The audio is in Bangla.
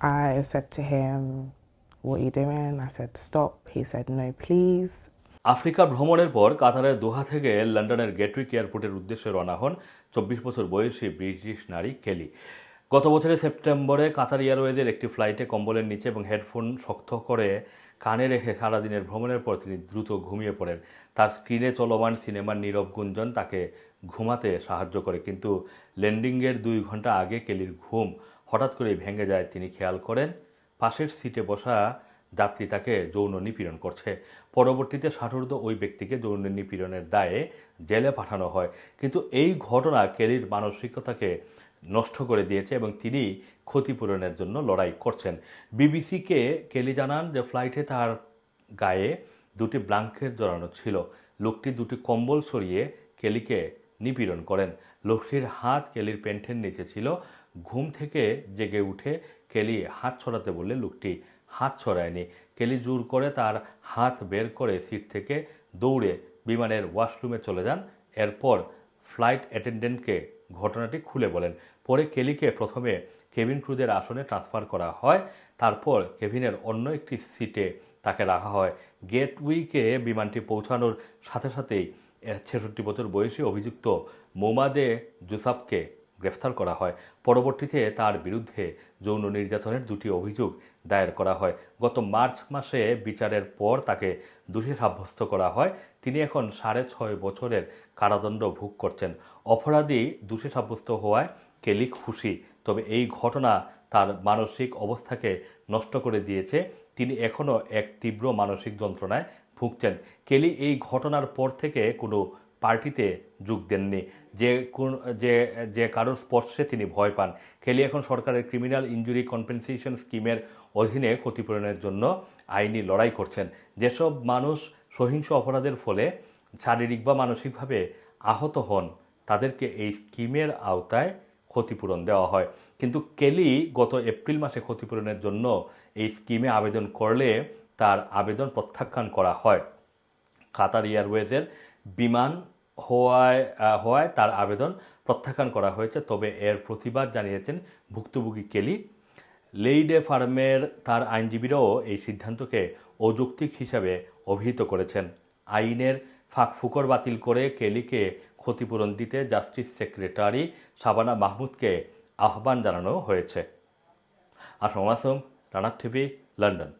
I said to him, What are you doing? I said, Stop. He said, No, please. Africa ভ্রমণের পর কাতারের দোহা থেকে লন্ডনের গেটউইক এয়ারপোর্টের উদ্দেশ্যে রওনা হন চব্বিশ বছর বয়সী ব্রিটিশ নারী কেলি গত বছরের সেপ্টেম্বরে কাতার এয়ারওয়েজের একটি ফ্লাইটে কম্বলের নিচে এবং হেডফোন শক্ত করে কানে রেখে সারাদিনের ভ্রমণের পর তিনি দ্রুত ঘুমিয়ে পড়েন তার স্ক্রিনে চলমান সিনেমার নীরব গুঞ্জন তাকে ঘুমাতে সাহায্য করে কিন্তু ল্যান্ডিংয়ের দুই ঘণ্টা আগে কেলির ঘুম হঠাৎ করেই ভেঙে যায় তিনি খেয়াল করেন, পাশের সিটে বসা যাত্রী তাকে যৌন নিপীড়ন করছে। পরবর্তীতে ষাটোর্ধ ওই ব্যক্তিকে যৌন নিপীড়নের দায়ে জেলে পাঠানো হয়। কিন্তু এই ঘটনা কেলির মানসিকতাকে নষ্ট করে দিয়েছে এবং তিনি ক্ষতিপূরণের জন্য লড়াই করছেন। বিবিসিকে কেলি জানান যে ফ্লাইটে তার গায়ে দুটি ব্লাঙ্কেট জড়ানো ছিল। লোকটি দুটি কম্বল সরিয়ে কেলিকে নিপীড়ন করেন। লোকটির হাত কেলির প্যান্টের নিচে ছিল। ঘুম থেকে জেগে উঠে কেলি হাত ছড়াতে বললে, লোকটি হাত ছড়ায়নি। কেলি জোর করে তার হাত বের করে সিট থেকে দৌড়ে বিমানের ওয়াশরুমে চলে যান। এরপর ফ্লাইট অ্যাটেন্ডেন্টকে ঘটনাটি খুলে বলেন। পরে কেলিকে প্রথমে কেভিন ক্রুজের আসনে ট্রান্সফার করা হয়। তারপর কেভিনের অন্য একটি সিটে তাকে রাখা হয়। গেটউইকে বিমানটি পৌঁছানোর সাথে সাথেই ছেষট্টি বছর বয়সী অভিযুক্ত মোমাদে জুসাফকে গ্রেফতার করা হয়। পরবর্তীতে তার বিরুদ্ধে যৌন নির্যাতনের দুটি অভিযোগ দায়ের করা হয়। গত মার্চ মাসে বিচারের পর তাকে দোষী সাব্যস্ত করা হয়। তিনি এখন সাড়ে ছয় বছরের কারাদণ্ড ভোগ করছেন। অপরাধী দোষী সাব্যস্ত হওয়ায় কেলি খুশি, তবে এই ঘটনা তার মানসিক অবস্থাকে নষ্ট করে দিয়েছে। তিনি এখনও এক তীব্র মানসিক যন্ত্রণায় ভুগছেন। কেলি এই ঘটনার পর থেকে কোনো পার্টিতে যোগ দেননি। যে কোন, যে যে কারোর স্পর্শে তিনি ভয় পান। কেলি এখন সরকারের ক্রিমিনাল ইঞ্জুরি কম্পেনসেশন স্কিমের অধীনে ক্ষতিপূরণের জন্য আইনি লড়াই করছেন। যেসব মানুষ সহিংস অপরাধের ফলে শারীরিক বা মানসিকভাবে আহত হন, তাদেরকে এই স্কিমের আওতায় ক্ষতিপূরণ দেওয়া হয়। কিন্তু কেলি গত এপ্রিল মাসে ক্ষতিপূরণের জন্য এই স্কিমে আবেদন করলে তার আবেদন প্রত্যাখ্যান করা হয়। কাতার এয়ারওয়েজের বিমান হওয়ায় হওয়ায় তার আবেদন প্রত্যাখ্যান করা হয়েছে। তবে এর প্রতিবাদ জানিয়েছেন ভুক্তভোগী কেলি। লেইডে ফার্মের তার আইনজীবীরাও এই সিদ্ধান্তকে অযৌক্তিক হিসাবে অভিহিত করেছেন। আইনের ফাঁকফুকর বাতিল করে কেলিকে ক্ষতিপূরণ দিতে জাস্টিস সেক্রেটারি শাবানা মাহমুদকে আহ্বান জানানো হয়েছে। আসম আসম রানার টিভি, লন্ডন।